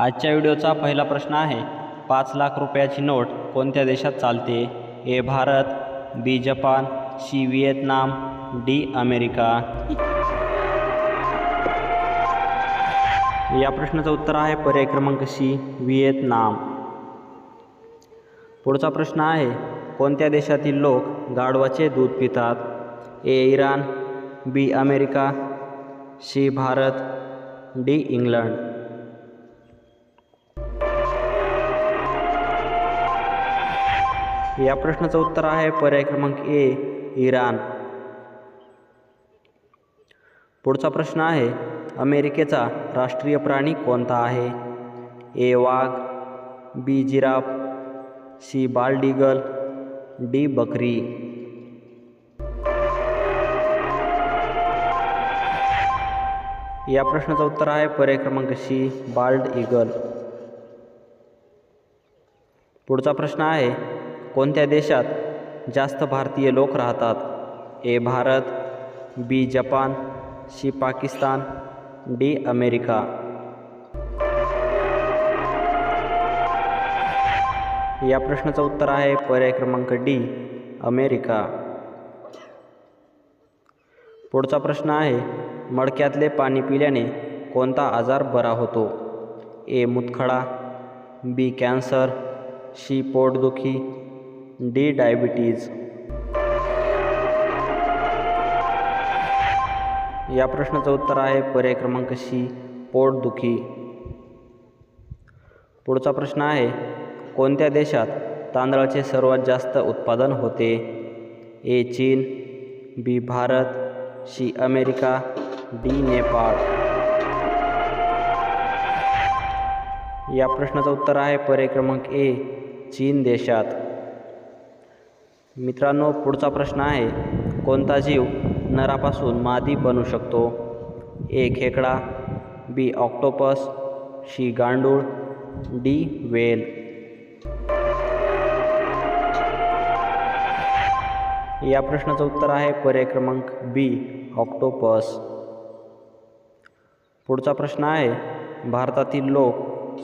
आजच्या व्हिडिओचा पहिला प्रश्न आहे पाच लाख रुपयाची नोट कोणत्या देशात चालते? A Bharat B Japan C Vietnam D America. या प्रश्नाचं उत्तर आहे पर्याय क्रमांक सी व्हिएतनाम. पुढचा प्रश्न आहे कोणत्या देशातील लोक गाढवाचे दूध पितात? A Iran B America C Bharat D England. या प्रश्नाचं उत्तर आहे पर्याय क्रमांक ए इराण. पुढचा प्रश्न आहे अमेरिकेचा राष्ट्रीय प्राणी कोणता आहे? ए वाघ बी जिराफ सी बालडिगल डी बकरी. या प्रश्नाचं उत्तर आहे पर्याय क्रमांक सी बाल्ड इगल पुढचा प्रश्न आहे कोणत्या देशात जास्त भारतीय लोक राहतात? A Bharat B Japan C Pakistan D America. या प्रश्नाचं उत्तर आहे पर्याय क्रमांक डी अमेरिका. पुढचा प्रश्न आहे मडक्यातले पाणी पिल्याने कोणता आजार बरा होतो? ए मुतखडा बी कॅन्सर सी पोटदुखी डी डायबिटीज. या प्रश्नाचं उत्तर आहे पर्याय क्रमांक सी पोटदुखी पुढचा प्रश्न आहे कोणत्या देशात तांदळाचे सर्वात जास्त उत्पादन होते? ए चीन B Bharat C America D Nepal. या प्रश्नाचं उत्तर आहे पर्याय क्रमांक ए चीन देशात. मित्रांनो पुढचा प्रश्न आहे कोणता जीव नरापासून मादी बनू शकतो? ए खेकडा बी ऑक्टोपस शी गांडूळ डी वेल. या प्रश्नाचं उत्तर आहे पर्याय क्रमांक बी ऑक्टोपस. पुढचा प्रश्न आहे भारतातील लोक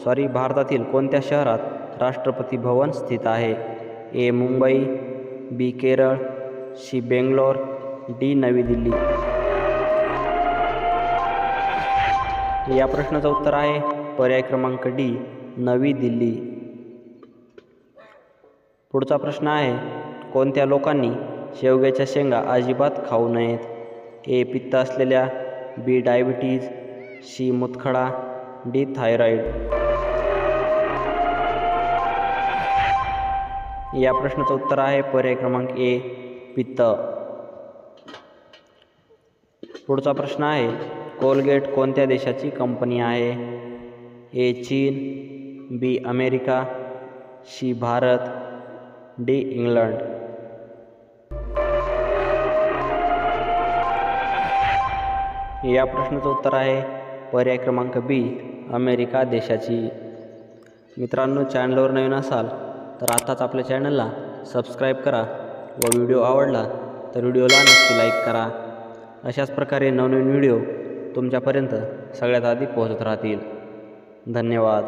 सॉरी भारतातील कोणत्या शहरात राष्ट्रपती भवन स्थित आहे? A Mumbai B Kerala C Bangalore D Navi Delhi. या प्रश्नाचं उत्तर आहे पर्याय क्रमांक डी नवी दिल्ली. पुढचा प्रश्न आहे कोणत्या लोकांनी शेवग्याच्या शेंगा अजिबात खाऊ नयेत? ए पित्त असलेल्या बी डायबिटीज सी मुतखडा डी थायरॉईड. या प्रश्नाचं उत्तर आहे. पर्याय क्रमांक ए पित्त. पुढचा प्रश्न आहे कोलगेट कोणत्या देशाची कंपनी आहे? ए चीन B America C Bharat D England. या प्रश्नाचं उत्तर आहे पर्याय क्रमांक बी अमेरिका देशाची. मित्रांनो चॅनलवर नवीन असाल तर आताच आपल्या चॅनलला सबस्क्राईब करा व व्हिडिओ आवडला तर व्हिडिओला नक्की लाईक करा. अशाच प्रकारे नवनवीन व्हिडिओ तुमच्यापर्यंत सगळ्यात आधी पोहोचत राहतील. धन्यवाद.